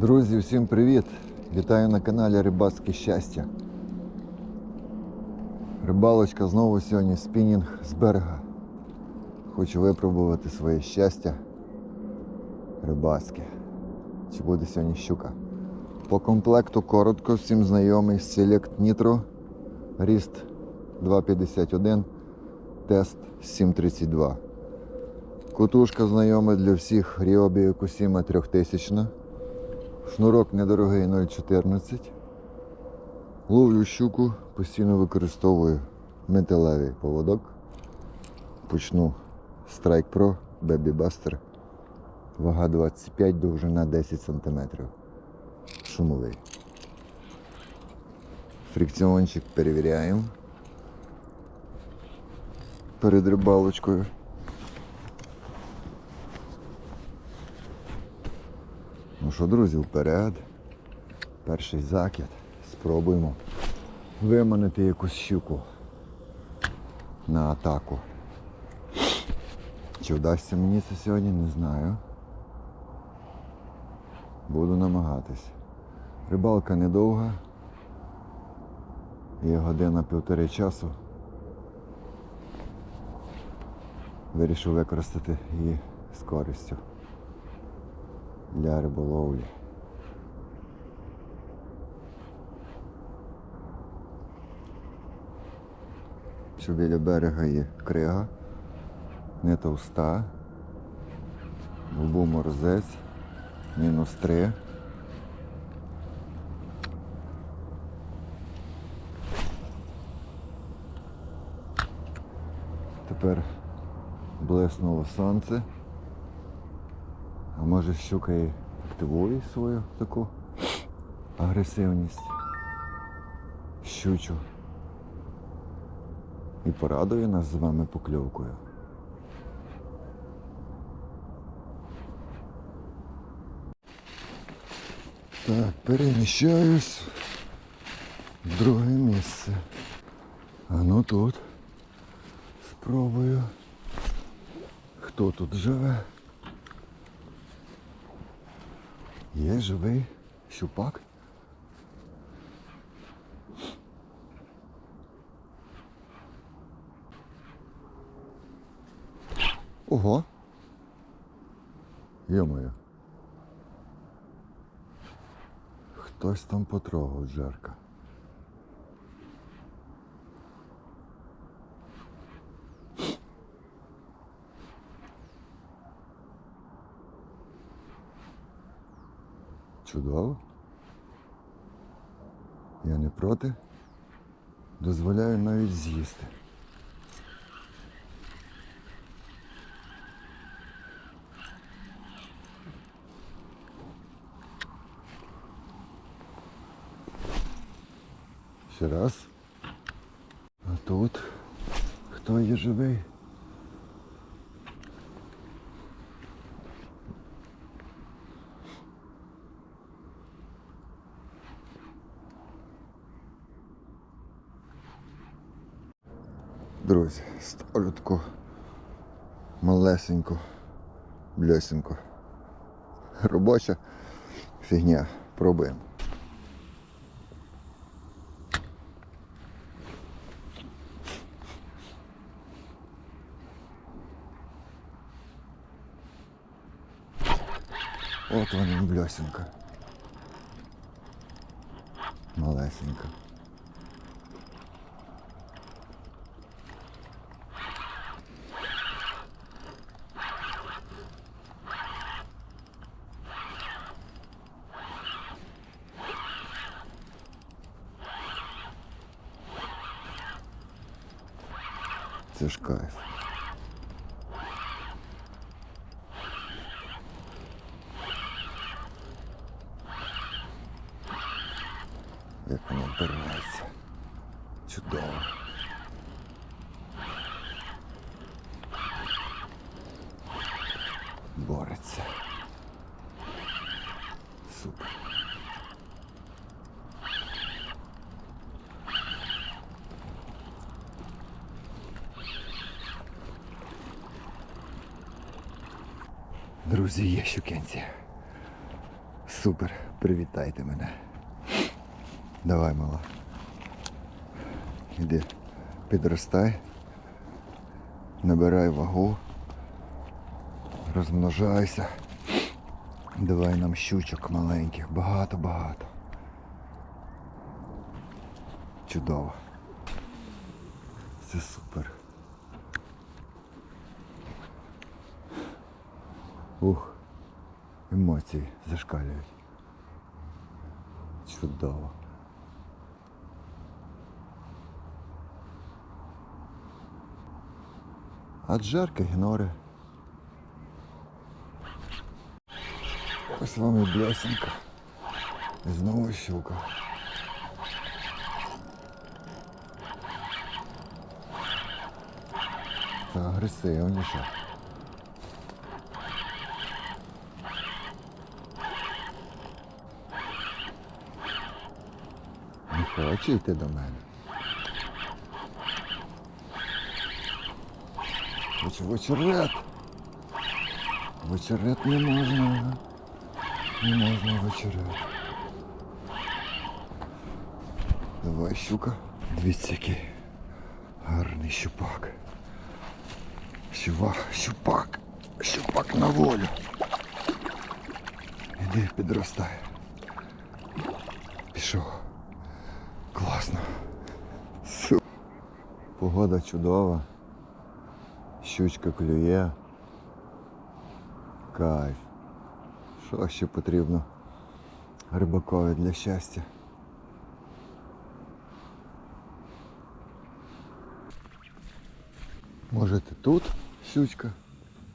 Друзі, всім привіт! Вітаю на каналі Рибацьке щастя. Рибалочка знову сьогодні спінінг з берега. Хочу випробувати своє щастя рибацьке. Чи буде сьогодні щука? По комплекту коротко, всім знайомий Select Nitro, ріст 251, тест 732. Кутушка знайома для всіх Ryobi Kusima 3000. Шнурок недорогий 0,14. Ловлю щуку, постійно використовую металевий поводок. Почну Strike Pro Baby Buster. Вага 25, довжина 10 см. Шумовий. Фрикціончик перевіряємо. Перед рибалочкою. Ну що, друзі, вперед. Перший закид. Спробуємо виманити якусь щуку на атаку. Чи вдасться мені це сьогодні, не знаю. Буду намагатись. Рибалка недовга. Є година півтори часу. Вирішив використати її з користю для риболовлі. Що біля берега є крига, не товста, був морозець, мінус три. Тепер блеснуло сонце. А може щука і активує свою таку агресивність, щучу. І порадує нас з вами покльовкою. Так, переміщаюсь в друге місце. А ну тут спробую. Хто тут живе? Є живий щупак. Ого. Йомою. Хтось там потрогав джерка. Чудово. Я не проти. Дозволяю навіть з'їсти. Ще раз. А тут хто є живий? Друзі, ставлю таку малесеньку, бльосеньку. Робоча фігня. Пробуємо. От вона бльосенька. Малесенька. Це ж кайф. Як воно вбирається. Чудово. Бореться. Друзі, є щукенці. Супер, привітайте мене. Давай, мала. Іди, підростай, набирай вагу, розмножайся. Давай нам щучок маленьких, багато-багато. Чудово. Це супер. Ух, емоції зашкалюють. Чудово. А джерки гнори. Ось вам і блесенка. І знову щука. Це агресивніше. Хоче йти до мене. Хоч в очерет. Не можна. Не можна в. Давай, щука. Дивіться, який гарний щупак. Щува, щупак. Щупак на волю. Іди, підростай. Пішов. Погода чудова. Щучка клює. Кайф. Що ще потрібно рибакові для щастя? Може ти тут щучка?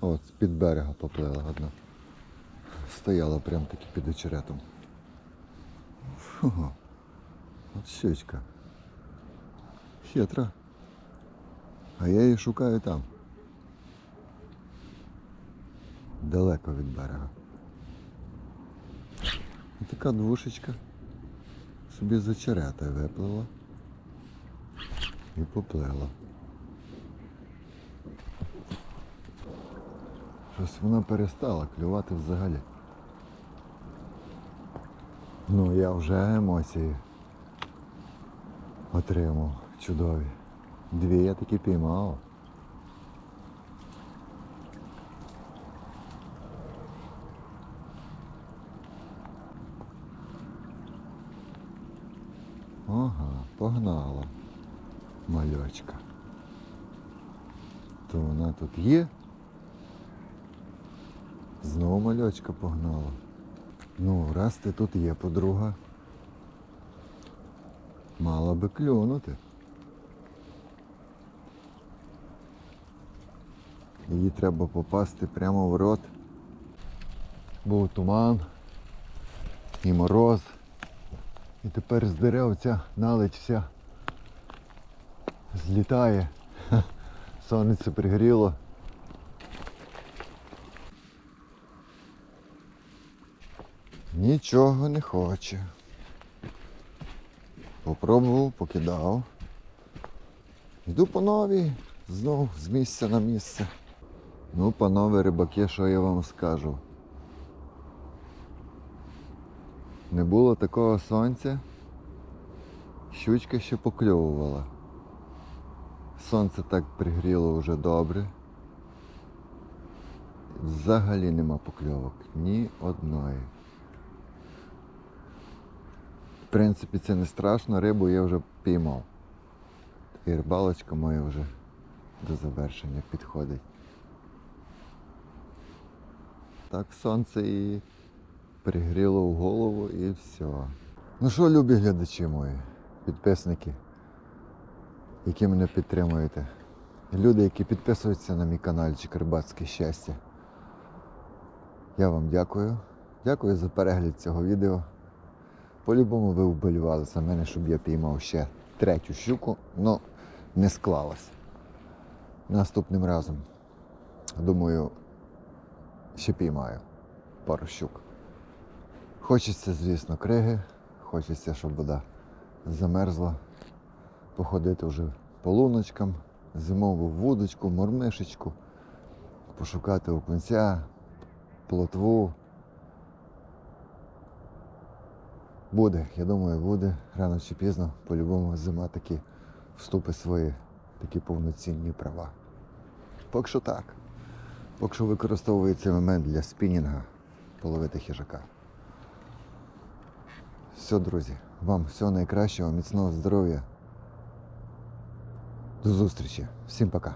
От, з-під берега поплила одна. Стояла прям таки під очеретом. Фу. От щучка. Хитра. А я її шукаю там. Далеко від берега. І така двушечка собі з очерета виплила і поплила. Щось вона перестала клювати взагалі. Ну, я вже емоції отримав чудові. Дві я таки піймав. Ага, погнала мальочка. То вона тут є. Знову мальочка погнала. Ну, раз ти тут є, подруга. Мала би клюнути. Її треба попасти прямо в рот. Був туман і мороз. І тепер з дерев ця наледь вся злітає. Сонце пригріло. Нічого не хоче. Попробував, покидав. Йду по новій, знов з місця на місце. Ну, панове рибаки, що я вам скажу. Не було такого сонця, щучка ще покльовувала. Сонце так пригріло вже добре. Взагалі нема покльовок. Ні одної. В принципі, це не страшно, рибу я вже піймав. І рибалочка моя вже до завершення підходить. Так сонце і пригріло в голову і все. Ну що, любі глядачі мої, підписники, які мене підтримуєте. Люди, які підписуються на мій каналчик Рибацьке щастя. Я вам дякую. Дякую за перегляд цього відео. По-любому ви вболівали за мене, щоб я піймав ще третю щуку, але не склалось. Наступним разом, думаю, ще піймаю пару щук. Хочеться, звісно, криги, хочеться, щоб вода замерзла, походити вже по луночкам, зимову вудочку, мормишечку, пошукати окунця, плотву. Буде, я думаю, буде рано чи пізно, по-любому зима таки вступить свої такі повноцінні права. Поки що так. Поки що використовую момент для спінінга половити хижака. Все, друзі, вам всього найкращого, міцного здоров'я. До зустрічі. Всім пока.